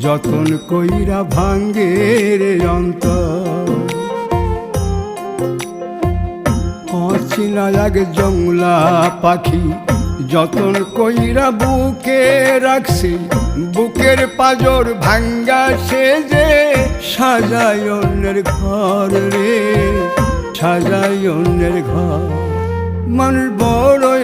যতন কইরা ভাঙ্গে রে অন্তর। অচিনা এক জংলা পাখি, যতন কইরা বুকে রাখছি, বুকের পাজর ভাঙ্গা সে যে সাজায় অন্যের ঘর রে, সাজায় অন্যের ঘর। মানুষ বড়